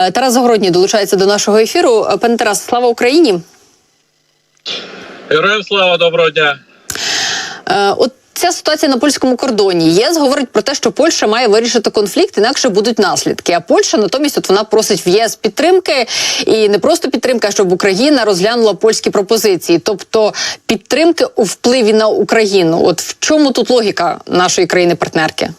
Е, Тарас Загородній долучається до нашого ефіру. Е, Пане Тарас, слава Україні. Героям слава доброго дня. Е, От ця ситуація на польському кордоні. ЄС говорить про те, що Польща має вирішити конфлікт, інакше будуть наслідки. А Польща натомість от вона просить в ЄС підтримки і не просто підтримки, а щоб Україна розглянула польські пропозиції, тобто підтримки у впливі на Україну. От в чому тут логіка нашої країни-партнерки?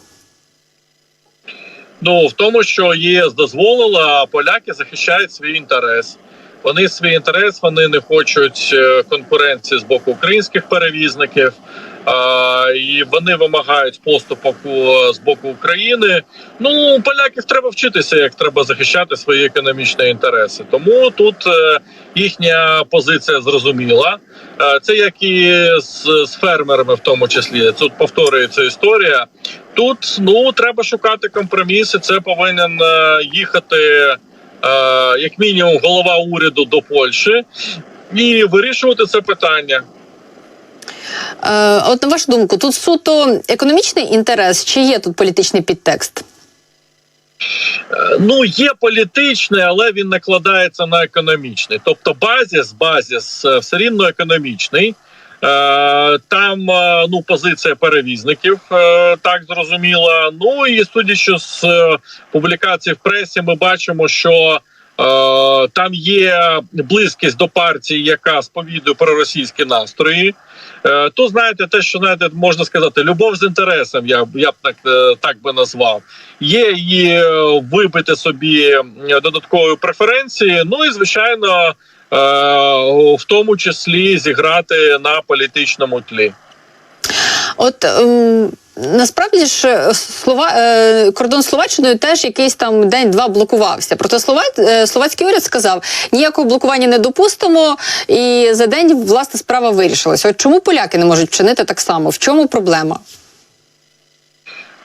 Ну в тому, що ЄС дозволила, а поляки захищають свій інтерес. Вони свій інтерес, вони не хочуть е, конкуренції з боку українських перевізників. І вони вимагають поступок з боку України. Ну поляків треба вчитися, як треба захищати свої економічні інтереси. Тому тут е, їхня позиція зрозуміла. Е, Це як і з, з фермерами, в тому числі. Тут повторюється історія. Тут ну треба шукати компроміси. Це повинен е, їхати як мінімум голова уряду до Польщі і вирішувати це питання. Е, От на вашу думку, тут суто економічний інтерес чи є тут політичний підтекст? Ну є політичний, але він накладається на економічний. Тобто, базіс, базіс е, все рівно економічний. Е, Там е, ну позиція перевізників так зрозуміла. Ну і судячи з публікацій в пресі, ми бачимо, що там є близькість до партії, яка сповідує проросійські настрої. Е, То знаєте, те, що знаєте, можна сказати, любов з інтересом. Я я б так, е, так би назвав. Є і е, вибити собі додаткові преференції. Ну і звичайно, в тому числі зіграти на політичному тлі. От ем, насправді ж е, слова е, кордон Словаччиною теж якийсь там день-два блокувався. Проте слова, е, словацький уряд сказав, ніякого блокування не допустимо, і за день власне справа вирішилася. От чому поляки не можуть вчинити так само? В чому проблема?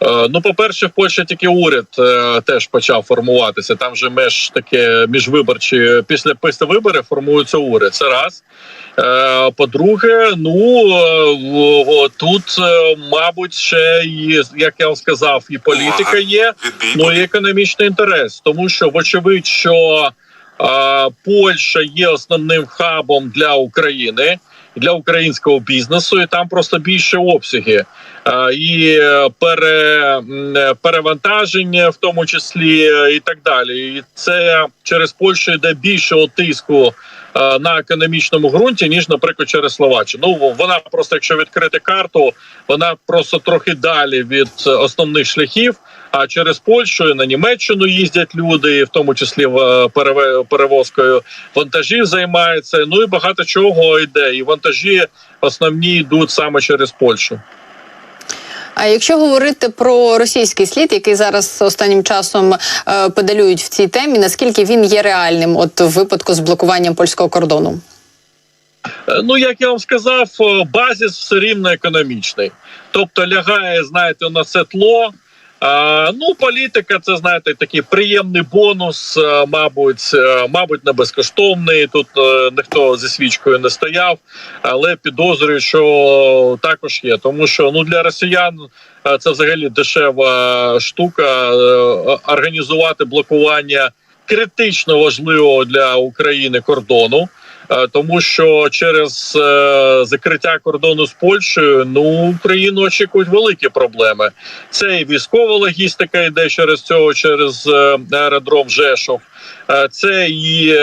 Е, Ну, по-перше, в Польщі тільки уряд е, теж почав формуватися. Там же меж таке міжвиборчі після після виборів формується уряд. Це раз. Е, По-друге, ну е, тут, е, мабуть, ще і як я вам сказав, і політика є. Ну і економічний інтерес, тому що вочевидь, що е, Польща є основним хабом для України. Для українського бізнесу, і там просто більше обсяги і е, пере, е, перевантаження, в тому числі, е, і так далі. І це через Польщу йде більше тиску на економічному ґрунті, ніж, наприклад, через Словаччину. Ну вона просто, якщо відкрити карту, вона просто трохи далі від основних шляхів. А через Польщу і на Німеччину їздять люди, в тому числі е, перевозкою вантажів займаються. Ну і багато чого йде. І вантажі основні йдуть саме через Польщу. А якщо говорити про російський слід, який зараз останнім часом е, педалюють в цій темі, наскільки він є реальним, от в випадку з блокуванням польського кордону? Е, Ну, як я вам сказав, е, базіс все рівно економічний. Тобто лягає, знаєте, на це тло. Ну, політика, це знаєте, такий приємний бонус, е, мабуть, е, мабуть, не безкоштовний. Тут е, ніхто зі свічкою не стояв, але підозрюю, що також є. Тому що ну для росіян це взагалі дешева штука. Організувати блокування критично важливого для України кордону. Е, тому що через е, закриття кордону з Польщею ну Україну очікують великі проблеми. Це і військова логістика йде через цього, через е, аеродром Жешов. Це і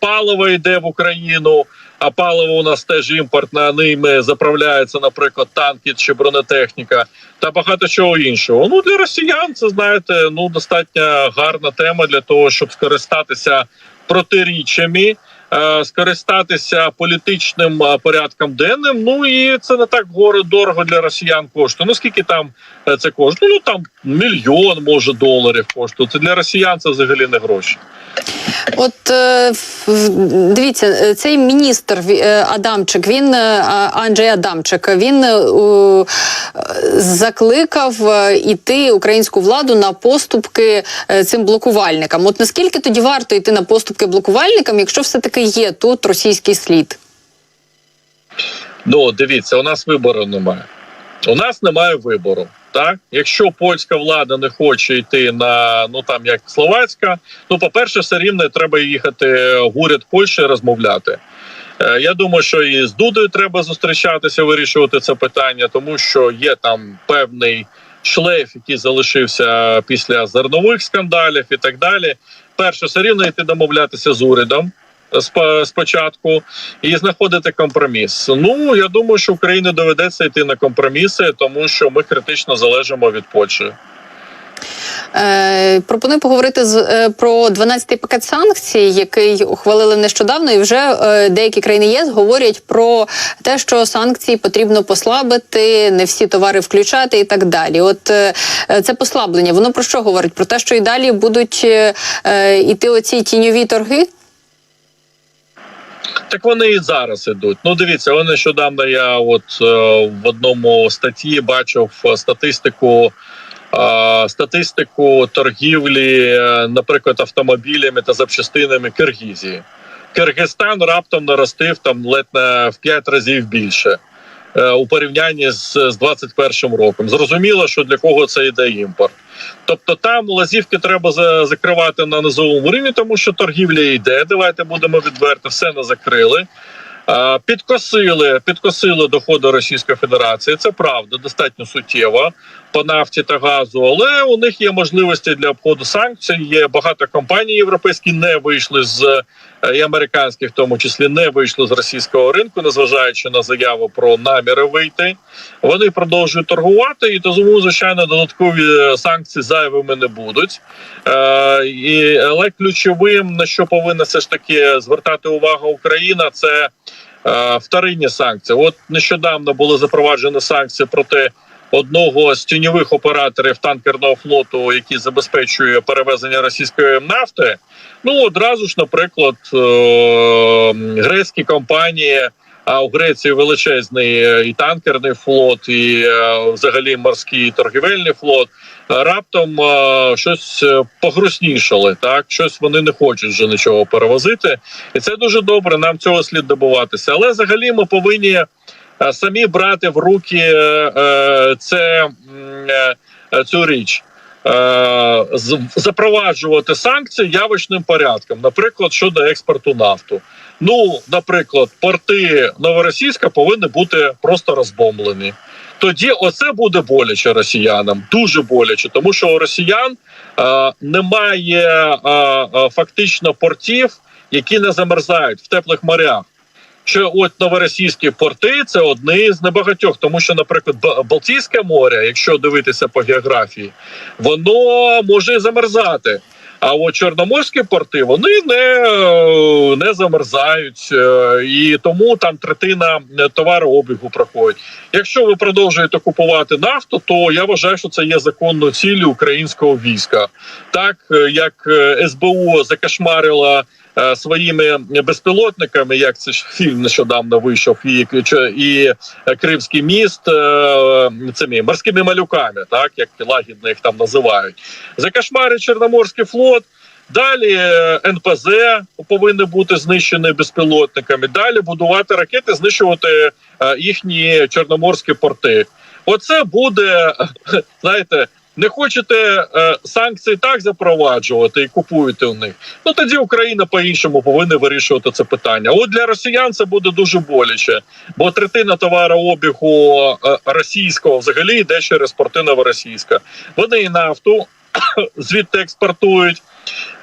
паливо йде в Україну. А паливо у нас теж імпортне, ними заправляється, наприклад, танки чи бронетехніка та багато чого іншого. Ну для росіян це знаєте, ну достатньо гарна тема для того, щоб скористатися протиріччями скористатися політичним е, порядком денним. Ну і це не так горе дорого для росіян коштує. Ну скільки там е, це коштує? Ну там мільйон може доларів коштує. Це для росіян це взагалі не гроші. От е, дивіться, е, цей міністр е, Адамчик, він е, Анджей Адамчик, він е, е, закликав е, іти українську владу на поступки е, цим блокувальникам. От наскільки тоді варто йти на поступки блокувальникам, якщо все таки є тут російський слід? Ну дивіться, у нас вибору немає. У нас немає вибору. Так, якщо польська влада не хоче йти на ну там як словацька, ну по перше, все рівно треба їхати в уряд Польщі розмовляти. Е, Я думаю, що і з Дудою треба зустрічатися, вирішувати це питання, тому що є там певний шлейф, який залишився після зернових скандалів і так далі. Перше, все рівно йти домовлятися з урядом спочатку і знаходити компроміс. Ну я думаю, що Україні доведеться йти на компроміси, тому що ми критично залежимо від Польщі. Е, пропоную поговорити з е, про 12-й пакет санкцій, який ухвалили нещодавно, і вже е, деякі країни ЄС говорять про те, що санкції потрібно послабити, не всі товари включати і так далі. От це послаблення, воно про що говорить? Про те, що і далі будуть іти оці тіньові торги? Так вони і зараз ідуть. Ну дивіться, вони нещодавно я от е, в одному статті бачив е, статистику. е, Статистику торгівлі, наприклад, автомобілями та запчастинами Киргізії. Киргизстан раптом наростив там ледь не в 5 разів більше у порівнянні з, з 21 роком. Зрозуміло, що для кого це йде імпорт. Тобто там лазівки треба закривати на низовому рівні, тому що торгівля йде. Давайте будемо відверти, все не закрили. Підкосили, підкосили доходи Російської Федерації. Це правда, достатньо суттєво по нафті та газу. Але у них є можливості для обходу санкцій. Є багато компаній європейські не вийшли з е, і американських, в тому числі не вийшли з російського ринку, незважаючи на заяву про наміри вийти. Вони продовжують торгувати, і тому, звичайно, додаткові е, санкції зайвими не будуть. Е, і, але ключовим на що повинна все ж таки звертати увагу Україна, це вторинні санкції. От нещодавно були запроваджені санкції проти одного з тіньових операторів танкерного флоту, який забезпечує перевезення російської нафти. Ну одразу ж, наприклад, е, грецькі компанії. А у Греції величезний е, і танкерний флот, і е, взагалі морський торгівельний флот. Раптом щось погруснішали. Так, щось вони не хочуть вже нічого перевозити, і це дуже добре. Нам цього слід добуватися. Але взагалі ми повинні самі брати в руки е, е, це е, цю річ. Запроваджувати санкції явочним порядком, наприклад, щодо експорту нафту. Ну, наприклад, порти Новоросійська повинні бути просто розбомблені. Тоді оце буде боляче росіянам, дуже боляче, тому що у росіян е, немає е, фактично портів, які не замерзають в теплих морях. Що от новоросійські порти це одні з небагатьох, тому що, наприклад, Балтійське море, якщо дивитися по географії, воно може замерзати. А от чорноморські порти вони не, не замерзають, е, і тому там третина е, товарообігу проходить. Якщо ви продовжуєте купувати нафту, то я вважаю, що це є законною ціллю українського війська. Так е, як СБУ закошмарила е, своїми безпілотниками, як це ж фільм нещодавно вийшов, і, і е, Кримський міст е, цими морськими малюками, так як лагідно їх там називають. Закошмарить Чорноморський флот. Далі е, НПЗ повинні бути знищені безпілотниками. Далі будувати ракети, знищувати е, їхні чорноморські порти. Оце буде, знаєте, не хочете е, санкції так запроваджувати і купуєте у них. Ну тоді Україна по-іншому повинна вирішувати це питання. От для росіян це буде дуже боляче, бо третина товарообігу е, російського взагалі йде через порти новоросійська. Вони і нафту звідти експортують.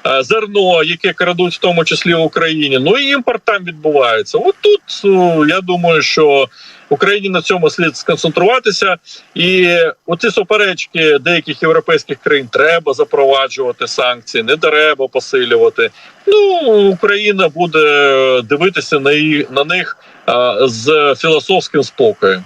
е, Зерно, яке крадуть, в тому числі в Україні, ну і імпорт там відбувається. От тут е, я думаю, що Україні на цьому слід сконцентруватися, і оці суперечки деяких європейських країн треба запроваджувати санкції, не треба посилювати. Ну Україна буде дивитися на на них а, з філософським спокоєм.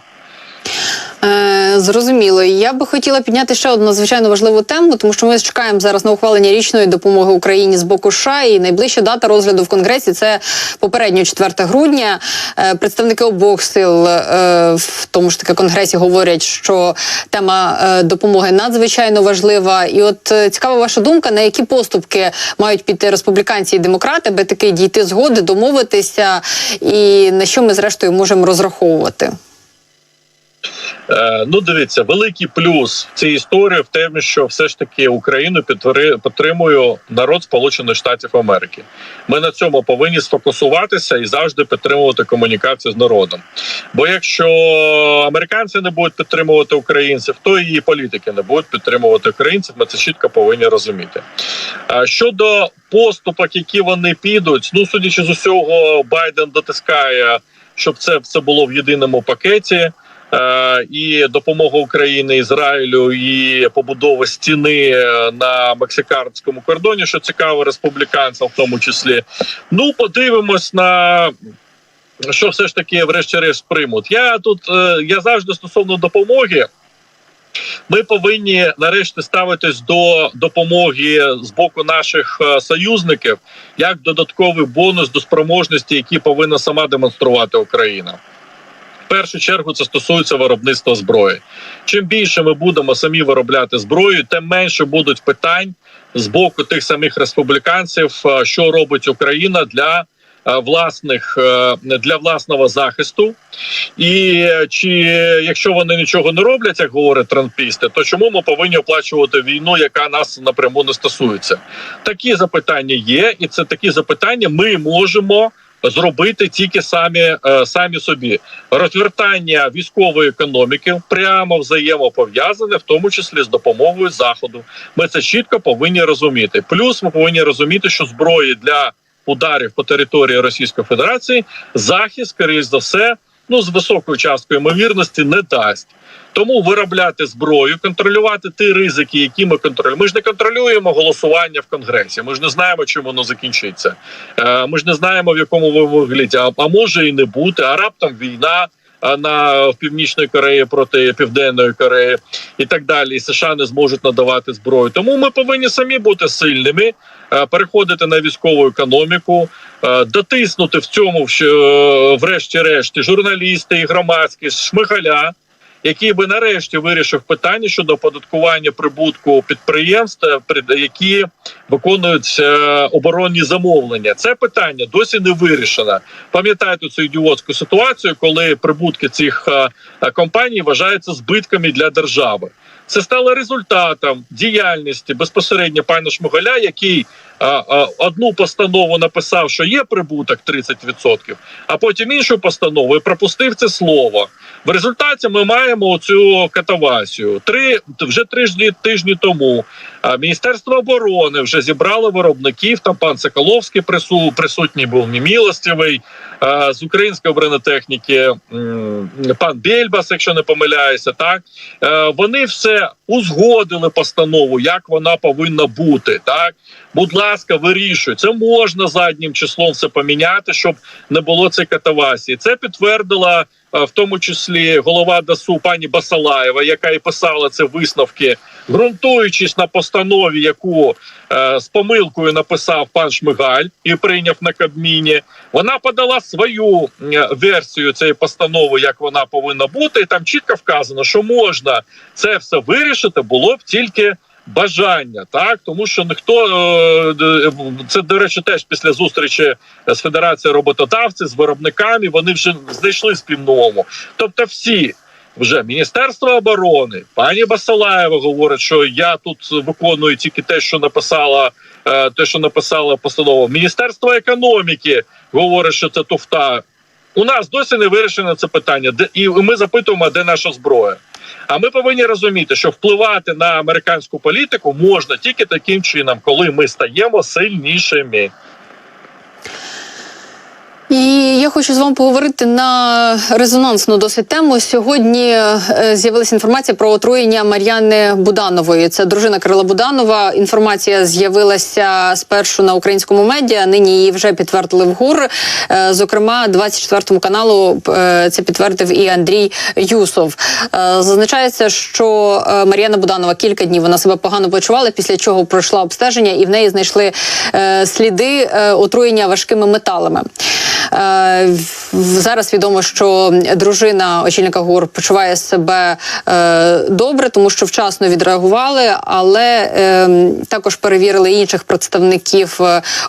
Е, зрозуміло. Я би хотіла підняти ще одну надзвичайно важливу тему, тому що ми чекаємо зараз на ухвалення річної допомоги Україні з боку США. І найближча дата розгляду в Конгресі це попередньо 4 грудня. Е, представники обох сил е, в тому ж таки конгресі говорять, що тема допомоги надзвичайно важлива. І от цікава ваша думка, на які поступки мають піти республіканці і демократи, аби таки дійти згоди, домовитися, і на що ми зрештою можемо розраховувати. Е, ну, дивіться, великий плюс цієї історії в тому, що все ж таки Україну підтри- підтримує народ Сполучених Штатів Америки. Ми на цьому повинні сфокусуватися і завжди підтримувати комунікацію з народом. Бо якщо американці не будуть підтримувати українців, то і політики не будуть підтримувати українців. Ми це чітко повинні розуміти. Щодо поступок, які вони підуть, ну судячи з усього, Байден дотискає, щоб це все було в єдиному пакеті. Е, І допомога України Ізраїлю і побудова стіни е, на мексиканському кордоні, що цікаво республіканцям, в тому числі. Ну, подивимось на що все ж таки, врешті-решт, приймуть. Я тут е, я завжди стосовно допомоги. Ми повинні нарешті ставитись до допомоги з боку наших союзників як додатковий бонус до спроможності, які повинна сама демонструвати Україна. В першу чергу це стосується виробництва зброї. Чим більше ми будемо самі виробляти зброю, тим менше будуть питань з боку тих самих республіканців, е, що робить Україна для е, власних е, для власного захисту. І чи якщо вони нічого не роблять, як говорять трампісти, то чому ми повинні оплачувати війну, яка нас напряму не стосується? Такі запитання є, і це такі запитання ми можемо. Зробити тільки самі е, самі собі розвертання військової економіки прямо взаємопов'язане, в тому числі з допомогою заходу. Ми це чітко повинні розуміти. Плюс ми повинні розуміти, що зброї для ударів по території Російської Федерації захист, скоріш за все, ну з високою часткою ймовірності не дасть. Тому виробляти зброю, контролювати ті ризики, які ми контролюємо. Ми ж не контролюємо голосування в конгресі. Ми ж не знаємо, чим воно закінчиться. Е, Ми ж не знаємо в якому вигляді. А, може і не бути. А раптом війна на в північної Кореї проти Південної Кореї і так далі. І США не зможуть надавати зброю. Тому ми повинні самі бути сильними, переходити на військову економіку, е, дотиснути в цьому, е, врешті-решті, журналісти і громадськість шмигаля який би нарешті вирішив питання щодо оподаткування прибутку підприємств, е, які виконують е, оборонні замовлення. Це питання досі не вирішено. Пам'ятаєте цю ідіотську ситуацію, коли прибутки цих е, е, компаній вважаються збитками для держави. Це стало результатом діяльності безпосередньо пана Шмигаля, який одну постанову написав, що є прибуток 30%, а потім іншу постанову і пропустив це слово. В результаті ми маємо цю катавасію. Три вже тижні тижні тому Міністерство оборони вже зібрало виробників. Там пан Соколовський прису, присутній був Мімілостєвий, а, з української бронетехніки пан Бєльбас, якщо не помиляюся, так Е, вони все узгодили постанову, як вона повинна бути. Так, будь ласка, вирішуй. Це можна заднім числом все поміняти, щоб не було цієї катавасії. Це підтвердила е, в тому числі голова ДАСУ пані Басалаєва, яка і писала це висновки, ґрунтуючись на постанові, яку е, з помилкою написав пан Шмигаль і прийняв на Кабміні. Вона подала свою версію цієї постанови, як вона повинна бути, і там чітко вказано, що можна це все вирішити, було б тільки. Бажання так, тому що ніхто е, це до речі, теж після зустрічі з федерацією роботодавців з виробниками. Вони вже знайшли спільну мову. Тобто, всі вже Міністерство оборони, пані Басалаєва говорить, що я тут виконую тільки те, що написала е, те, що написала постанова. Міністерство економіки говорить, що це туфта. У нас досі не вирішено це питання, де і ми запитуємо, де наша зброя. А ми повинні розуміти, що впливати на американську політику можна тільки таким чином, коли ми стаємо сильнішими. І я хочу з вами поговорити на резонансну досить тему. Сьогодні е, з'явилася інформація про отруєння Мар'яни Буданової. Це дружина Кирила Буданова. Інформація з'явилася спершу на українському медіа. Нині її вже підтвердили в ГУР. Е, Зокрема, 24 каналу е, це підтвердив і Андрій Юсов. Зазначається, що Мар'яна Буданова кілька днів вона себе погано почувала, після чого пройшла обстеження, і в неї знайшли сліди отруєння важкими металами. Е, Зараз відомо, що дружина очільника ГУР почуває себе е, добре, тому що вчасно відреагували, але е, також перевірили інших представників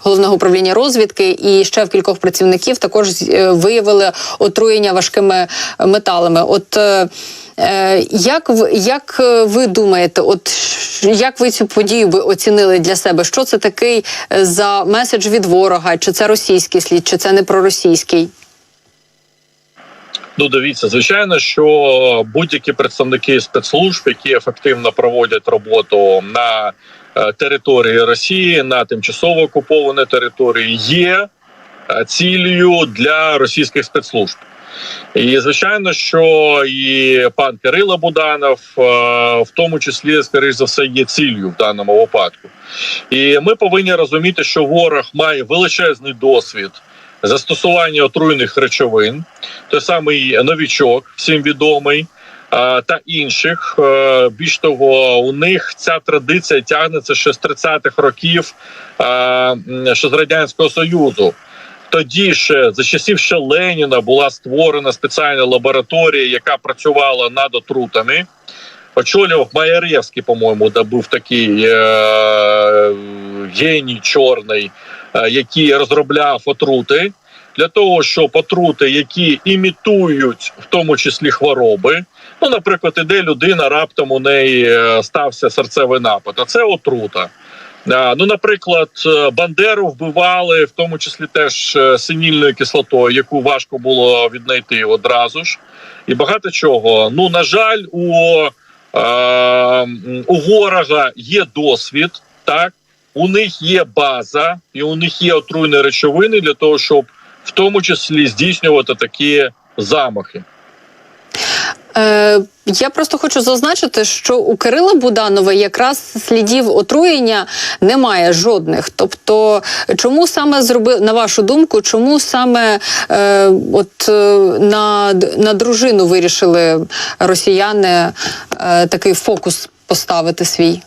головного управління розвідки і ще в кількох працівників також виявили отруєння важкими металами. От Як ви, як е, ви думаєте, от як ви цю подію би оцінили для себе? Що це такий е, за меседж від ворога? Чи це російський слід, чи це не проросійський? Ну, дивіться, звичайно, що будь-які представники спецслужб, які ефективно проводять роботу на е, території Росії на тимчасово окупованій території, є е, цілею для російських спецслужб. І звичайно, що і пан Кирило Буданов, е, в тому числі, скоріш за все, є ціллю в даному випадку. І ми повинні розуміти, що ворог має величезний досвід застосування отруйних речовин, той самий новічок, всім відомий. Та інших Е, більш того, у них ця традиція тягнеться ще з 30-х років, ще з радянського союзу. Тоді ще за часів ще Леніна була створена спеціальна лабораторія, яка працювала над отрутами. Очолював Маяревський, по-моєму, де був такий е- геній чорний, е, який розробляв отрути для того, щоб отрути, які імітують в тому числі хвороби. Ну, наприклад, іде людина, раптом у неї е, стався серцевий напад, а це отрута. Ну, наприклад, е, Бандеру вбивали, в тому числі теж е, синільною кислотою, яку важко було віднайти одразу ж, і багато чого. Ну, на жаль, у, е, у ворога є досвід, так у них є база, і у них є отруйні речовини для того, щоб в тому числі здійснювати такі замахи. Е, я просто хочу зазначити, що у Кирила Буданова якраз слідів отруєння немає жодних. Тобто, чому саме зробив, на вашу думку, чому саме е, от е, на, на дружину вирішили росіяни е, такий фокус поставити свій?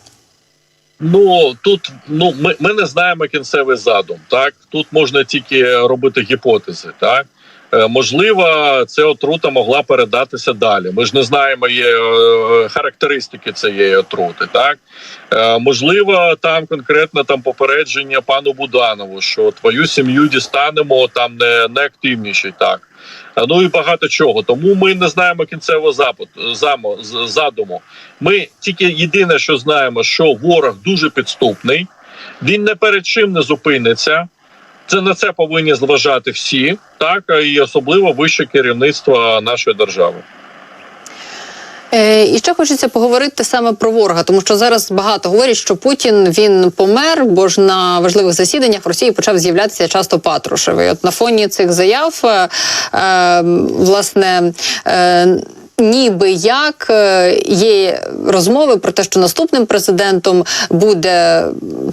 Ну тут ну ми, ми не знаємо кінцевий задум. Так тут можна тільки робити гіпотези. Так можливо, ця отрута могла передатися далі. Ми ж не знаємо є е, характеристики цієї отрути. Так Е, можливо, там конкретно там попередження пану Буданову, що твою сім'ю дістанемо там не, не активніший. Так Е, ну і багато чого. Тому ми не знаємо кінцевого запит замо з- задуму. Ми тільки єдине, що знаємо, що ворог дуже підступний, він не перед чим не зупиниться. Це на це повинні зважати всі, так і особливо вище керівництво нашої держави. Е, і ще хочеться поговорити саме про ворога, тому що зараз багато говорять, що Путін він помер, бо ж на важливих засіданнях в Росії почав з'являтися часто Патрушев. І От на фоні цих заяв, е, е, власне. Е, Ніби як е, є розмови про те, що наступним президентом буде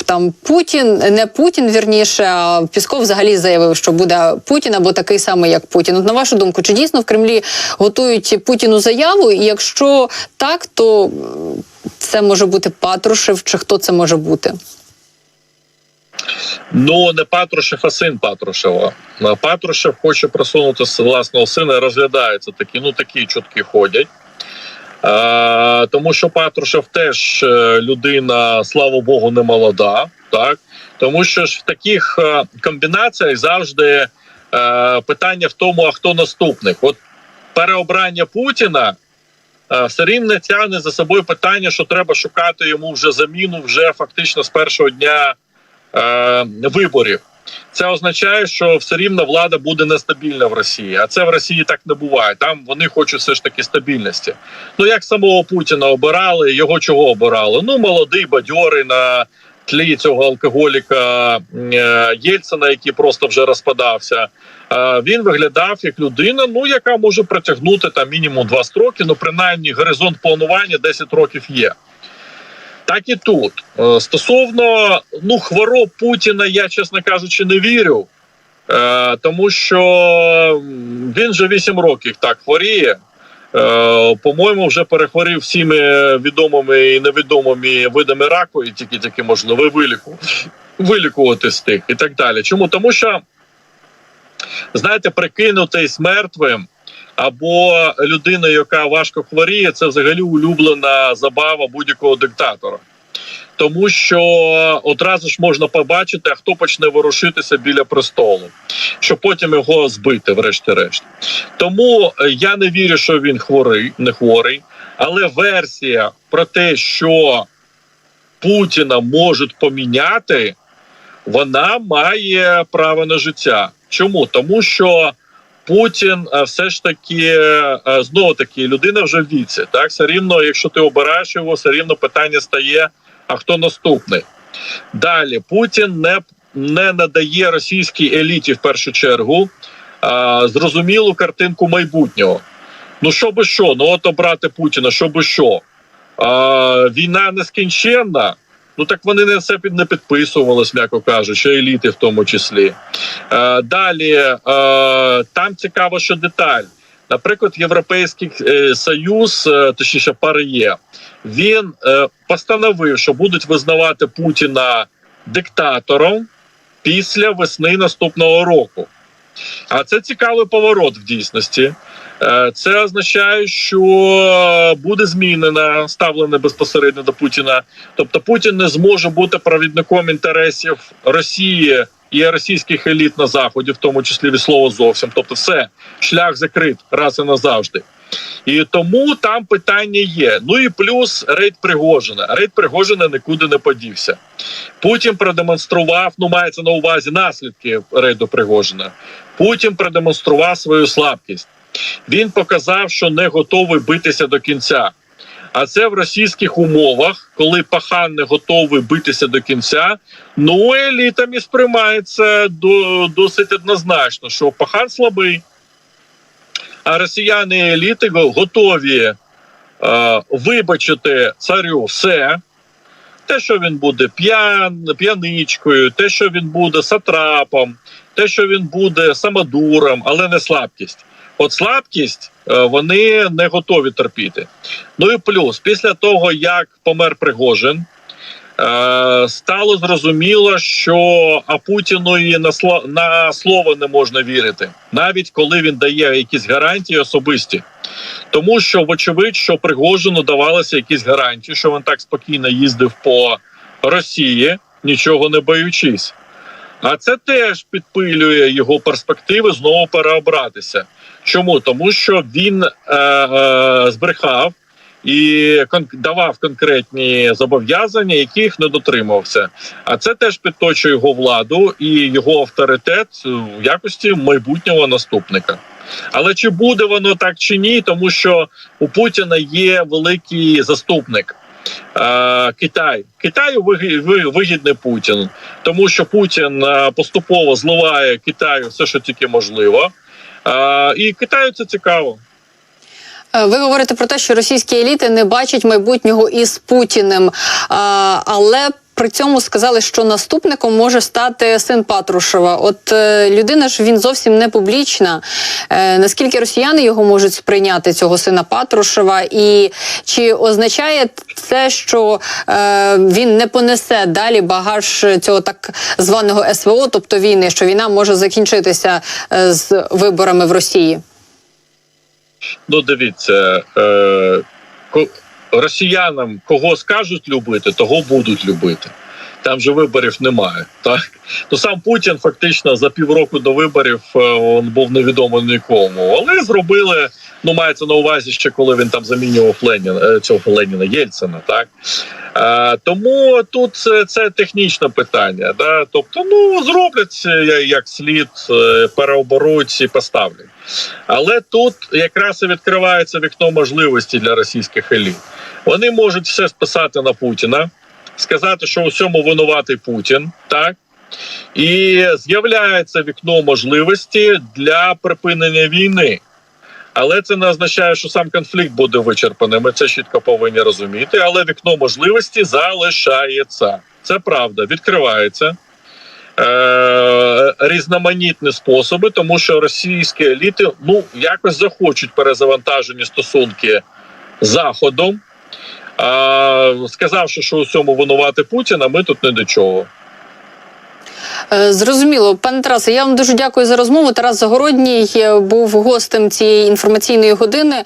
там Путін, не Путін вірніше, а Пісков взагалі заявив, що буде Путін або такий самий, як Путін. От на вашу думку, чи дійсно в Кремлі готують Путіну заяву? І якщо так, то це може бути Патрушев, чи хто це може бути? Ну не Патрушев, а син Патрушева. Патрушев хоче просунути власного сина. Розглядається такі, ну такі чутки ходять. А, тому що Патрушев теж е, людина, слава Богу, не молода. Так тому що ж в таких е, комбінаціях завжди е, питання в тому, а хто наступник. От переобрання Путіна е, все рівно тягне за собою питання, що треба шукати йому вже заміну вже фактично з першого дня е, виборів. Це означає, що все рівно влада буде нестабільна в Росії, а це в Росії так не буває. Там вони хочуть все ж таки стабільності. Ну як самого Путіна обирали, його чого обирали? Ну молодий, бадьорий на тлі цього алкоголіка е, Єльцина, який просто вже розпадався. Е, він виглядав як людина, ну яка може протягнути там мінімум два строки. Ну принаймні горизонт планування 10 років є. Так і тут Е, стосовно ну хвороб Путіна, я чесно кажучи, не вірю, е, тому що він вже 8 років так хворіє. Е, По-моєму, вже перехворів всіми відомими і невідомими видами раку, і тільки тільки можливо виліку, вилікувати з тих і так далі. Чому? Тому що Знаєте, прикинутись мертвим або людиною, яка важко хворіє, це взагалі улюблена забава будь-якого диктатора. Тому що одразу ж можна побачити, а хто почне ворушитися біля престолу, щоб потім його збити, врешті-решт. Тому е, я не вірю, що він хворий, не хворий. Але версія про те, що Путіна можуть поміняти, вона має право на життя. Чому? Тому що Путін е, все ж таки знову таки людина вже в віці. Так, все рівно, якщо ти обираєш його, все рівно питання стає: а хто наступний? Далі Путін не, не надає російській еліті в першу чергу а, зрозумілу картинку майбутнього. Ну що би що? Ну от обрати Путіна, що би що? А, війна нескінченна. Ну так вони не все під не підписувались, м'яко кажучи, еліти в тому числі. Е, далі е, там цікаво, що деталь. Наприклад, Європейський е, Союз, е, точніше, ПАРЄ, він е, постановив, що будуть визнавати Путіна диктатором після весни наступного року. А це цікавий поворот в дійсності. Е, Це означає, що буде змінено ставлення безпосередньо до Путіна. Тобто Путін не зможе бути провідником інтересів Росії і російських еліт на заході, в тому числі від слова зовсім. Тобто, все шлях закрит раз і назавжди. І тому там питання є. Ну і плюс рейд Пригожина. Рейд Пригожина нікуди не подівся. Путін продемонстрував, ну мається на увазі наслідки рейду Пригожина. Путін продемонстрував свою слабкість. Він показав, що не готовий битися до кінця. А це в російських умовах, коли пахан не готовий битися до кінця, ну елітами сприймається до, досить однозначно, що пахан слабий. А росіяни еліти готові е, вибачити царю все. Те, що він буде п'ян, п'яничкою, те, що він буде сатрапом, те, що він буде самодуром, але не слабкість. От слабкість е, вони не готові терпіти. Ну і плюс, після того, як помер Пригожин, стало зрозуміло, що а Путіну і на, сло- на слово не можна вірити, навіть коли він дає якісь гарантії особисті. Тому що, вочевидь, що Пригожину давалися якісь гарантії, що він так спокійно їздив по Росії, нічого не боючись. А це теж підпилює його перспективи знову переобратися. Чому? Тому що він е, е, збрехав і давав конкретні зобов'язання, яких не дотримався. А це теж підточує його владу і його авторитет в якості майбутнього наступника. Але чи буде воно так чи ні? Тому що у Путіна є великий заступник. Китай Китаю вигідний Путін, тому що Путін поступово зливає Китаю все, що тільки можливо. І Китаю це цікаво. Е, Ви говорите про те, що російські еліти не бачать майбутнього із Путіним, але при цьому сказали, що наступником може стати син Патрушева. От е, людина ж він зовсім не публічна. Е, наскільки росіяни його можуть сприйняти цього сина Патрушева, і чи означає це, що е, він не понесе далі багаж цього так званого СВО, тобто війни, що війна може закінчитися е, з виборами в Росії? Ну, дивіться, е, росіянам кого скажуть любити, того будуть любити. Там же виборів немає. Так ну сам Путін фактично за півроку до виборів е, він був невідомо нікому, але зробили. Ну, мається на увазі ще коли він там замінював Леніна е, цього Леніна Єльцина. Так е, тому тут це, це технічне питання. Да? Тобто, ну зроблять е, як слід, е, переоберуть і поставлять. Але тут якраз і відкривається вікно можливості для російських еліт. Вони можуть все списати на Путіна, сказати, що у всьому винуватий Путін, так і з'являється вікно можливості для припинення війни. Але це не означає, що сам конфлікт буде вичерпаним. Ми це чітко повинні розуміти. Але вікно можливості залишається. Це правда, відкривається. Е, різноманітні способи, тому що російські еліти ну якось захочуть перезавантажені стосунки заходом. А, сказавши, що у цьому винувати Путіна, ми тут не до чого. Е, Зрозуміло, пане Тарасе, я вам дуже дякую за розмову. Тарас Загородній е, був гостем цієї інформаційної години.